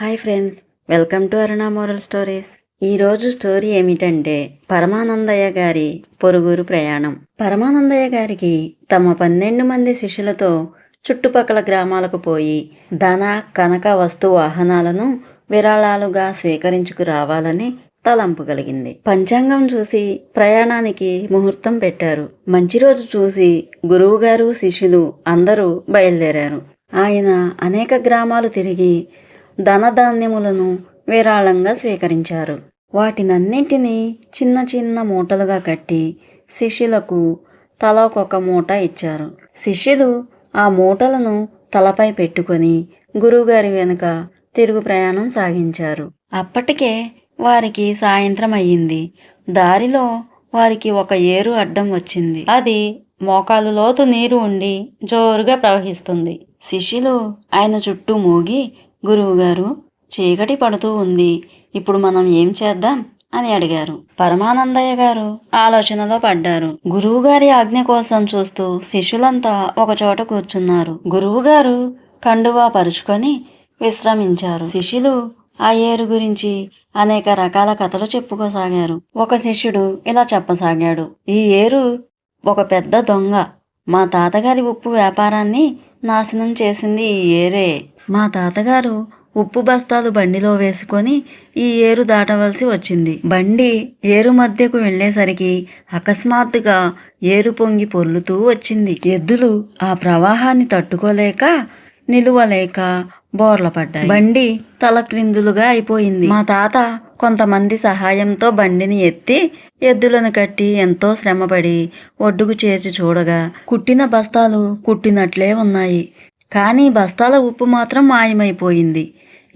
Hi friends welcome to Aruna moral stories. ఈరోజు story ఏమిటంటే పరమానందయ్య గారి పొరుగురు ప్రయాణం. పరమానందయ్య గారికి తమ పన్నెండు మంది శిష్యులతో చుట్టుపక్కల గ్రామాలకు పోయి ధన కనక వస్తు వాహనాలను విరాళాలుగా స్వీకరించుకు రావాలని తలంపు కలిగింది. పంచాంగం చూసి ప్రయాణానికి ముహూర్తం పెట్టారు. మంచి రోజు చూసి గురువుగారు శిష్యులు అందరూ బయలుదేరారు. ఆయన అనేక గ్రామాలు తిరిగి ధనధాన్యములను విరాళంగా స్వీకరించారు. వాటినన్నింటినీ చిన్న చిన్న మూటలుగా కట్టి శిష్యులకు తల ఒక్కొక్క మూట ఇచ్చారు. శిష్యులు ఆ మూటలను తలపై పెట్టుకొని గురువుగారి వెనుక తిరుగు ప్రయాణం సాగించారు. అప్పటికే వారికి సాయంత్రం అయ్యింది. దారిలో వారికి ఒక ఏరు అడ్డం వచ్చింది. అది మోకాలు లోతు నీరు ఉండి జోరుగా ప్రవహిస్తుంది. శిష్యులు ఆయన చుట్టూ మోగి గురువుగారు చీకటి పడుతూ ఉంది. ఇప్పుడు మనం ఏం చేద్దాం? అని అడిగారు. పరమానందయ్య గారు ఆలోచనలో పడ్డారు. గురువుగారి ఆజ్ఞ కోసం చూస్తూ శిష్యులంతా ఒకచోట కూర్చున్నారు. గురువుగారు కండువా పరుచుకొని విశ్రమించారు. శిష్యులు ఆ ఏరు గురించి అనేక రకాల కథలు చెప్పుకోసాగారు. ఒక శిష్యుడు ఇలా చెప్పసాగాడు. ఈ ఏరు ఒక పెద్ద దొంగ. మా తాతగారి ఉప్పు వ్యాపారాన్ని నాశనం చేసింది ఈ ఏరే. మా తాతగారు ఉప్పు బస్తాలు బండిలో వేసుకొని ఈ ఏరు దాటవలసి వచ్చింది. బండి ఏరు మధ్యకు వెళ్ళేసరికి అకస్మాత్తుగా ఏరు పొంగి పొర్లుతూ వచ్చింది. ఎద్దులు ఆ ప్రవాహాన్ని తట్టుకోలేక నిలువలేక బోర్ల పడ్డాయి బండి తలక్రిందులుగా అయిపోయింది. మా తాత కొంతమంది సహాయంతో బండిని ఎత్తి ఎద్దులను కట్టి ఎంతో శ్రమపడి ఒడ్డుకు చేర్చి చూడగా కుట్టిన బస్తాలు కుట్టినట్లే ఉన్నాయి. కానీ బస్తాల ఉప్పు మాత్రం మాయమైపోయింది.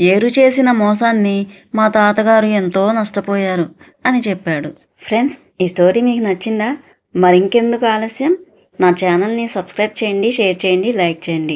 ఏరు చేసిన మోసాన్ని మా తాతగారు ఎంతో నష్టపోయారు అని చెప్పాడు. ఫ్రెండ్స్ ఈ స్టోరీ మీకు నచ్చిందా? మరింకెందుకు ఆలస్యం? నా ఛానల్ని సబ్స్క్రైబ్ చేయండి షేర్ చేయండి లైక్ చేయండి.